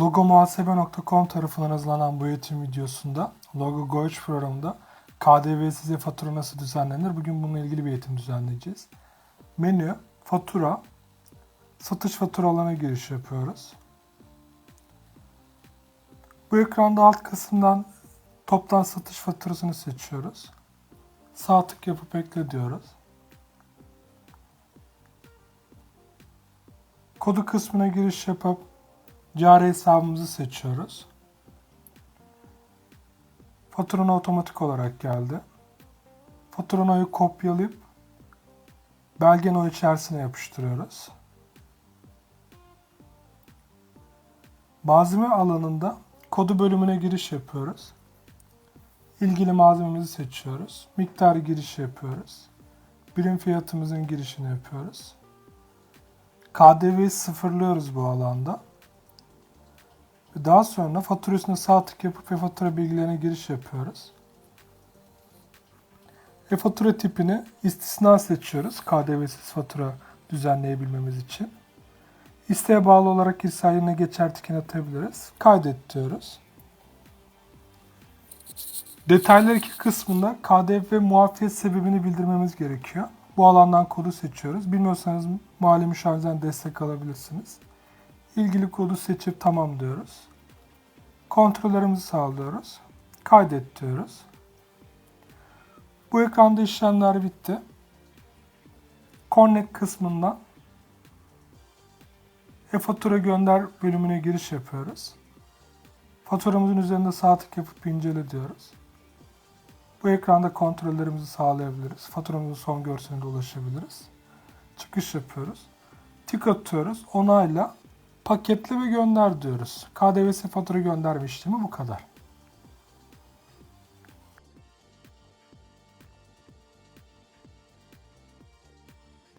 Logomuhasebe.com tarafından hazırlanan bu eğitim videosunda Logo Goiç programında KDV'siz fatura nasıl düzenlenir? Bugün bununla ilgili bir eğitim düzenleyeceğiz. Menü, fatura, satış faturalarına giriş yapıyoruz. Bu ekranda alt kısımdan toptan satış faturasını seçiyoruz. Sağ tık yapıp ekle diyoruz. Kodu kısmına giriş yapıp cari hesabımızı seçiyoruz. Faturanı otomatik olarak geldi. Faturanı kopyalayıp belgenin o içerisine yapıştırıyoruz. Malzeme alanında kodu bölümüne giriş yapıyoruz. İlgili malzememizi seçiyoruz. Miktar giriş yapıyoruz. Birim fiyatımızın girişini yapıyoruz. KDV'yi sıfırlıyoruz bu alanda. Ve daha sonra fatura üstüne sağ tık yapıp e-fatura bilgilerine giriş yapıyoruz. E-fatura tipini istisna seçiyoruz. KDV'siz fatura düzenleyebilmemiz için. İsteğe bağlı olarak hisse yerine geçer tikini atabiliriz. Kaydet diyoruz. Detaylar iki kısmında KDV muafiyet sebebini bildirmemiz gerekiyor. Bu alandan kodu seçiyoruz. Bilmiyorsanız mali müşavirden destek alabilirsiniz. İlgili kodu seçip tamam diyoruz. Kontrollerimizi sağlıyoruz. Kaydet diyoruz. Bu ekranda işlemler bitti. Connect kısmından e-fatura gönder bölümüne giriş yapıyoruz. Faturamızın üzerinde sağ tık yapıp incele diyoruz. Bu ekranda kontrollerimizi sağlayabiliriz. Faturamızın son görseline ulaşabiliriz. Çıkış yapıyoruz. Tik atıyoruz. Onayla paketle ve gönder diyoruz. KDV'si fatura gönderme işlemi bu kadar.